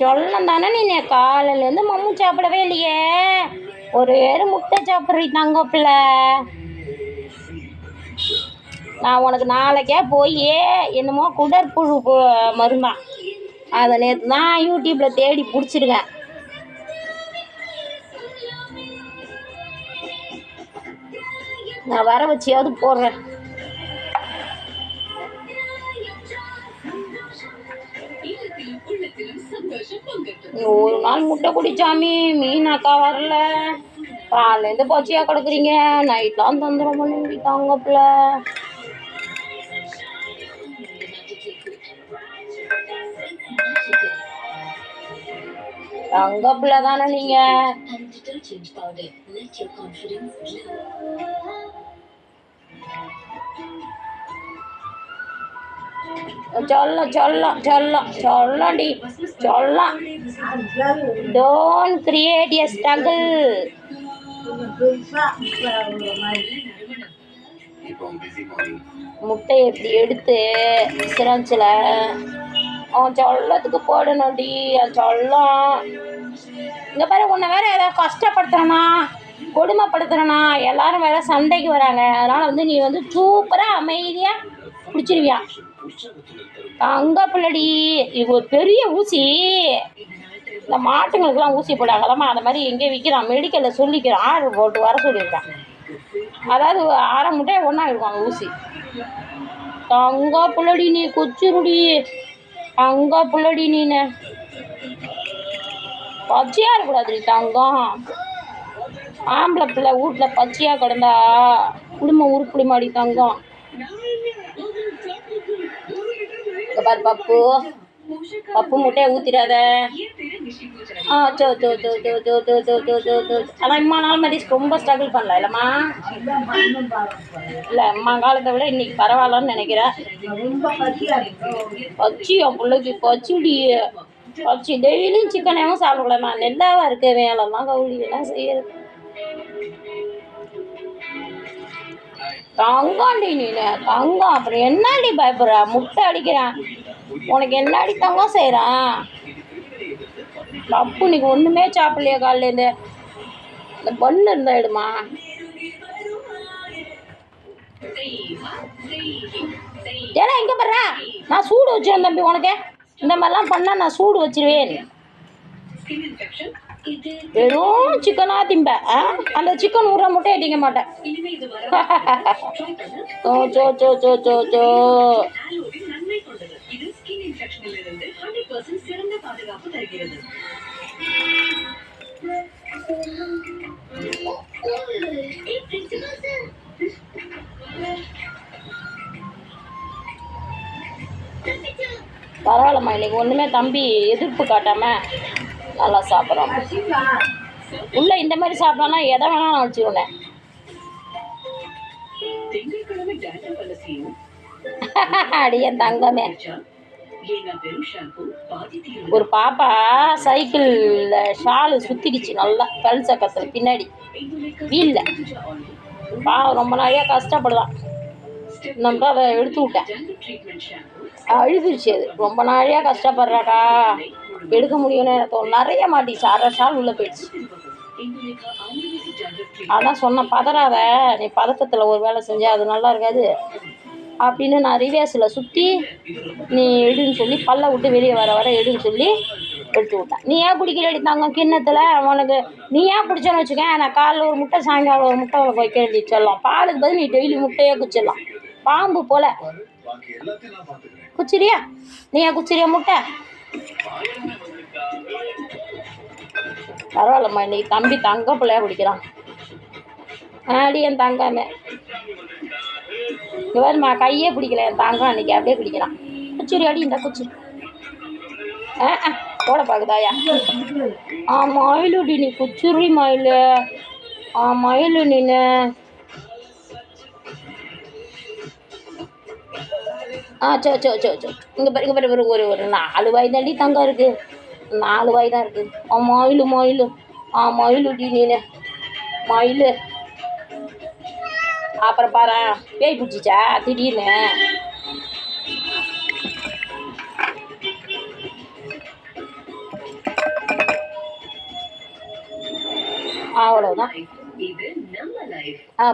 சொல்லணும் தானே நீ காலையிலேருந்து மம்மு சாப்பிடவே இல்லையே. ஒரு வேறு முட்டை சாப்பிட்றீ தங்க பிள்ளை. நான் உனக்கு நாளைக்கே போய் என்னமோ குடற்புழு மருந்தான் அதை நேற்று தான் யூடியூப்பில் தேடி பிடிச்சிருக்கேன். நான் வர வச்சியாவது போடுறேன். ஒரு நாள் முட்டை குடிச்சாமி மீன் அக்கா வரல. காலையிலேருந்து பச்சையா கிடக்குறீங்க. நைட்லாம் தொந்தரவு பண்ணி தாங்கப்பில் தங்க பிள்ளை தானே நீங்க? and detergent powder. Let your சொல்ல சொல்லடி சொல்ல டோன்ட் கிரியேட் எ ஸ்ட்ரகிள் முட்டை எப்படி எடுத்து சிரஞ்சில்? அவன் சொல்லத்துக்கு போடணும்டி அவன் சொல்லாம் இங்கே பாரு உன்னை வேற ஏதாவது கஷ்டப்படுத்துறனா கொடுமைப்படுத்துறனா எல்லாரும் வேற சண்டைக்கு வராங்க. அதனால் வந்து நீ வந்து சூப்பராக அமைதியாக பிடிச்சிருவியா தங்க பிள்ளடி இது ஒரு பெரிய ஊசி. இந்த மாட்டுங்களுக்கெல்லாம் ஊசி போடாங்களாமா அந்த மாதிரி எங்கே விற்கிறான் மெடிக்கலில் சொல்லிக்கிறான் ஆர்டர் போட்டு வர சொல்லியிருக்கான். அதாவது அரை முட்டையை ஒன்றா இருக்கும் ஊசி. தங்க பிள்ளடி நீ கொச்சிருடி. தங்க பிள்ளடி நீனு பச்சையாக இருக்கக்கூடாதுடி தங்கம். ஆம்பளை பிள்ளை வீட்டில் பச்சையாக கிடந்தா குடும்பம் உருப்பிடி மாடி தங்கம் இங்க பார் பப்பு. பப்பு முட்டையை ஊற்றிடாத ஆ சோ சோ சோ சோ சோ சோ சோ சோ சோ சோ ஆனால் இம்மா நாள் மாதிரி ரொம்ப ஸ்ட்ரகிள் பண்ணல இல்லைம்மா? இல்லை அம்மா காலத்தை விட இன்னைக்கு பரவாயில்லன்னு நினைக்கிறேன். பச்சி என் பிள்ளைக்கு பச்சுடி. பச்சி டெய்லியும் சிக்கனையும் சாப்பிடக்கூடாது நான் நெல்லாவா இருக்க வேலைலாம் கவுளியெல்லாம் என்ன செய்யறது. தங்கம்டி நீனு தங்கம். அப்புறம் என்னடி பயப்படுற? முட்டை அடிக்கிறேன். உனக்கு என்னடி தங்கம் செய்கிறான் பப்பு இன்னைக்கு ஒன்றுமே சாப்பிடலையா காலையிலேருந்து இந்த பொண்ணு இருந்தா எடுமா? ஏன்னா எங்கே பண்ற நான் சூடு வச்சிருந்தேன் தம்பி உனக்கு. இந்த மாதிரிலாம் பண்ணால் நான் சூடு வச்சிருவேன். வெறும் சிக்கனாக திம்பேன். அந்த சிக்கன் ஊற மட்டும் அடிக்க மாட்டேன். ஓ சோ சோ சோ சோ சோ. பரவாயில்லம்மா இன்னைக்கு ஒன்றுமே தம்பி எதிர்ப்பு காட்டாம நல்லா சாப்பிட்றோம் உள்ளே இந்த மாதிரி சாப்பிட்டோன்னா எதை வேணாலும் நான் வச்சுருவேன். அடியன் தங்கமே. ஒரு பாப்பா சைக்கிளில் ஷாலு சுற்றிக்கிச்சு நல்லா பல் சக்கரத்தில் பின்னாடி. வீல்ல. பா ரொம்ப நிறையா கஷ்டப்படுதான். நம்ம அதை எடுத்து விட்டேன். அழுதுருச்சு அது. ரொம்ப நாளையாக கஷ்டப்படுறாக்கா எடுக்க முடியும்னு எனக்கு நிறைய மாட்டிச்சு. அரை ஷால் உள்ளே போயிடுச்சு. அதான் சொன்ன பதறாத. நீ பதட்டத்தில் ஒரு வேலை செஞ்சா அது நல்லா இருக்காது. அப்படின்னு நான் ரிவேஸில் சுற்றி நீ எடுன்னு சொல்லி பல்ல விட்டு வெளியே வர வர எடுன்னு சொல்லி எடுத்து விட்டேன். நீ ஏன் குடிக்கிறடி தாங்க கிண்ணத்தில்? உனக்கு நீ ஏன் குடிச்சோன்னு வச்சுக்க நான் காலைல ஒரு முட்டை சாயங்காலம் ஒரு முட்டை உனக்கு வைக்க வேண்டி சொல்லலாம். பாலுக்கு பதில் நீ டெய்லி முட்டையே குச்சிடலாம் பாம்பு போல. குச்சிரியா? நீ ஏன் குச்சிரியா முட்டை? பரவாயில்லம்மா இன்னைக்கு தம்பி தங்க பிள்ளையா குடிக்கிறான். ஆடி என் தங்காமே. இவருமா கையே பிடிக்கல என் தங்கம் அன்னைக்கு அப்படியே குடிக்கிறான். குச்சிரி அடி இந்த குச்சி. ஆ ஆ போட பார்க்குதாயா ஆ மயிலுடி நீ குச்சிரி மயில். ஆ மயிலு நின்று ஆ சோ சோ சோ சோ. இங்கே பாரு இங்கே பாரு ஒரு ஒரு நாலு வாய் தாண்டி தங்கம் இருக்குது நாலு வாய் தான் இருக்குது ஆ மயில் மயில். ஆ மயிலுடி நீனு. மயில். அப்புறம் பாரு பேய் பிடிச்சிச்சா? திடீர்னு. அவ்வளோதான் ஆ